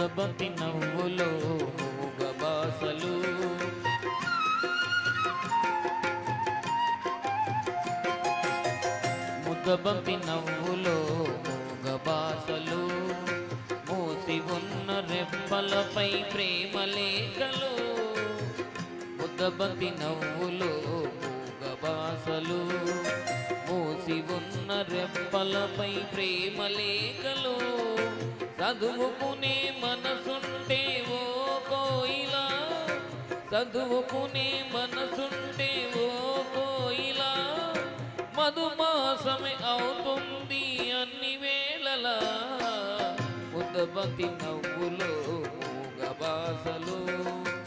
ముద్దబంతి నవ్వులో మూగ బాసలు. ముద్దబంతి నవ్వులో మూగ మూసి ఉన్న రెప్పలపై ప్రేమ లేఖలు. ముద్దబంతి నవ్వులో మూగ మూసి ఉన్న రెప్పలపై ప్రేమ లేఖలు. చదువుకునే మనసుంటే ఓ కోయిలా. చదువుకునే మనసుంటే ఓ కోయిలా. మధుమాసమే అవుతుంది అన్ని వేళలా. ముద్దబంతి నవ్వులో మూగ బాసలు.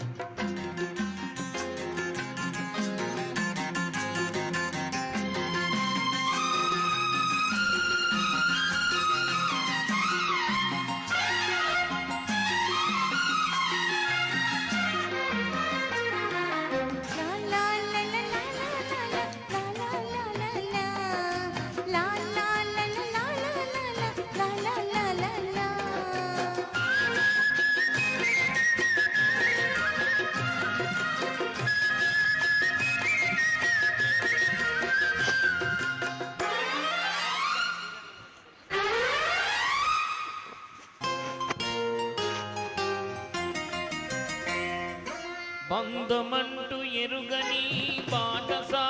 పందమంటూ ఎరుగని బాటసా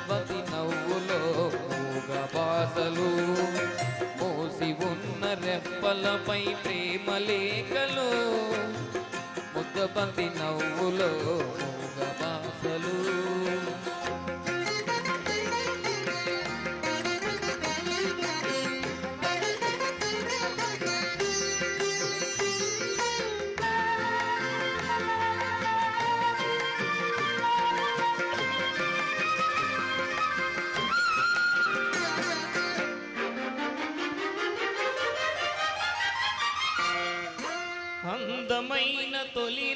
ముద్దబతి నవ్వులో మూగ బాసలు మోసి ఉన్న రెప్పలపై ప్రేమ లేఖలు ముద్దపతి నవ్వులో మూగ బాసలు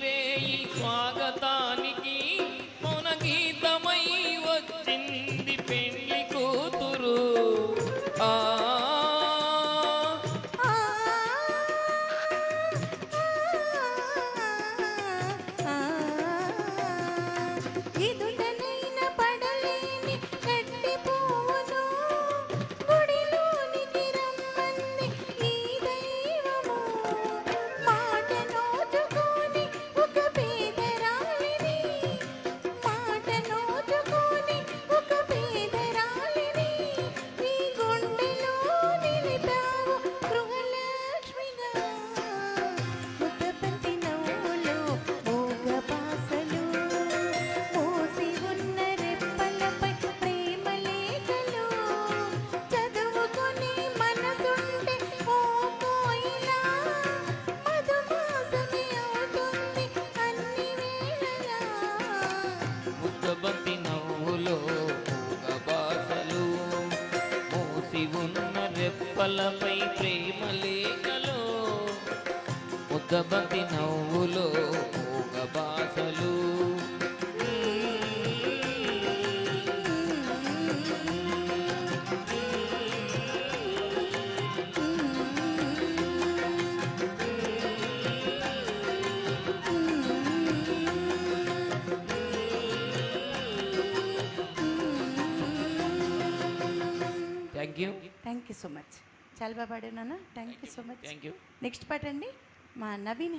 ఉన్న రెప్పలపై ప్రేమ లేఖలు ముద్దబంతి నవ్వులో మూగ బాసలు thank you thank you so much చాలా బాగా పాడాను thank you so much thank you next పాట అండి. మా నవీన్